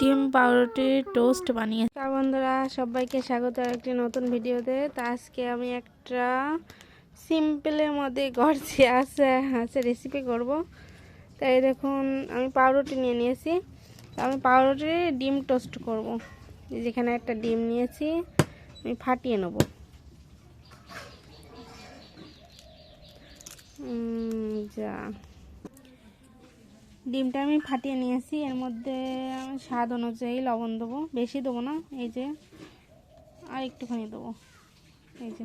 ডিম পাউরুটি টোস্ট বানিয়ে তা বন্ধুরা, সবাইকে স্বাগত একটি নতুন ভিডিওতে। তা আজকে আমি একটা সিম্পলের মধ্যে ঘরছি আছে আছে রেসিপি করব। তাই দেখুন, আমি পাউরুটি নিয়ে নিয়েছি। আমি পাউরুটি ডিম টোস্ট করব। যেখানে একটা ডিম নিয়েছি, আমি ফাটিয়ে নেব। যা। ডিমটা আমি ফাটিয়ে নিয়েছি। এর মধ্যে স্বাদ অনুযায়ী লবণ দেবো। বেশি দেবো না, এই যে আর একটুখানি দেবো। এই যে।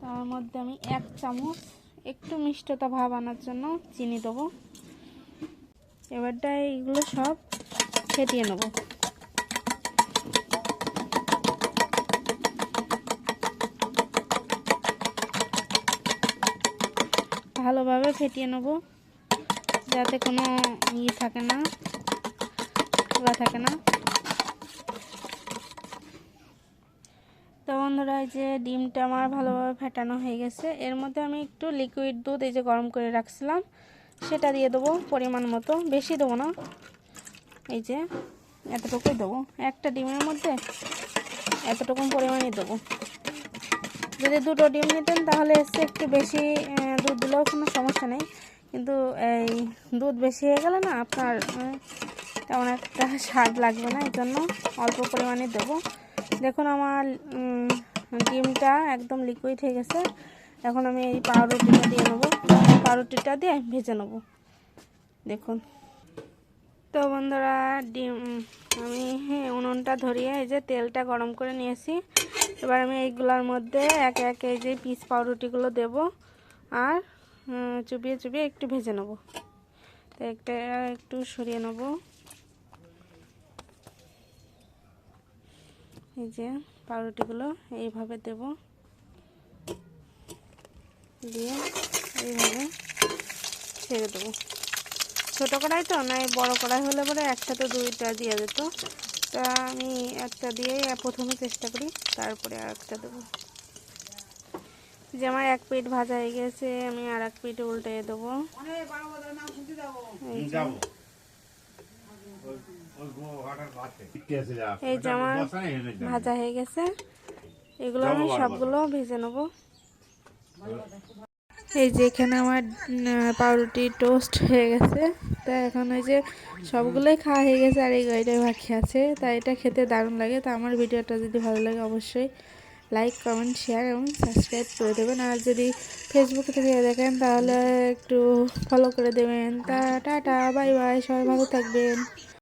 তার মধ্যে আমি এক চামচ একটু মিষ্টতা ভাব আনার জন্য চিনি দেবো। এবারটা এইগুলো সব ফেটিয়ে নেব। ভালোভাবে ফেটিয়ে নেব। যাতে কোনো ইয়ে থাকে না, খোলা থাকে না। তো বন্ধুরা, এই যে ডিমটা আমার ভালোভাবে ফেটানো হয়ে গেছে। এর মধ্যে আমি একটু লিকুইড দুধ এই যে গরম করে রাখছিলাম, সেটা দিয়ে দেবো পরিমাণ মতো। বেশি দেবো না, এই যে এতটুকুই দেবো। একটা ডিমের মধ্যে এতটুকু পরিমাণই দেবো। যদি দুটো ডিম নিতেন তাহলে এসে একটু বেশি দুধ দিলেও কোনো সমস্যা নেই। কিন্তু এই দুধ বেশি হয়ে গেলে না আপনার তেমন একটা স্বাদ লাগবে না এই জন্য অল্প পরিমাণে দেবো। দেখুন আমার ডিমটা একদম লিকুইড হয়ে গেছে। এখন আমি এই পাউরুটিটা দিয়ে নেব। পাউরুটিটা দিয়ে ভেজে নেব। দেখুন। তো বন্ধুরা, ডিম, আমি উনুনটা ধরিয়ে এই যে তেলটা গরম করে নিয়েছি। এবার আমি এইগুলোর মধ্যে একে একে এই যে পিস পাউরুটিগুলো দেব। আর চুবিয়ে চুবিয়ে একটু ভেজে নেব। তো একটা একটু সরিয়ে নেব। এই যে পাউরুটিগুলো এইভাবে দেব। দিয়ে এইভাবে ছেড়ে দেবো। ছোটো কড়াই তো না এই বড়ো কড়াই হলে পরে একসাথে দুইটা দিয়ে যেত তা আমি একটা দিয়ে প্রথমে চেষ্টা করি, তারপরে আর একটা দেবো। যে আমার এক পিঠ ভাজা হয়ে গেছে আমি আর এক পিঠে উল্টে দেবো এই যে। আমার ভাজা হয়ে গেছে। এগুলো আমি সবগুলো ভেজে নেব। এই যে এখানে আমার পাউরুটি টোস্ট হয়ে গেছে। তা এখন ওই যে সবগুলোই খাওয়া হয়ে গেছে আর এই গাড়িটাই বাকি আছে। তাই এটা খেতে দারুণ লাগে। তা আমার ভিডিওটা যদি ভালো লাগে অবশ্যই লাইক কমেন্ট শেয়ার এবং সাবস্ক্রাইব করে দেবেন। আর যদি ফেসবুক থেকে দেখেন, তাহলে একটু ফলো করে দেবেন। তা টাটা বাই বাই সবাই ভালো থাকবেন।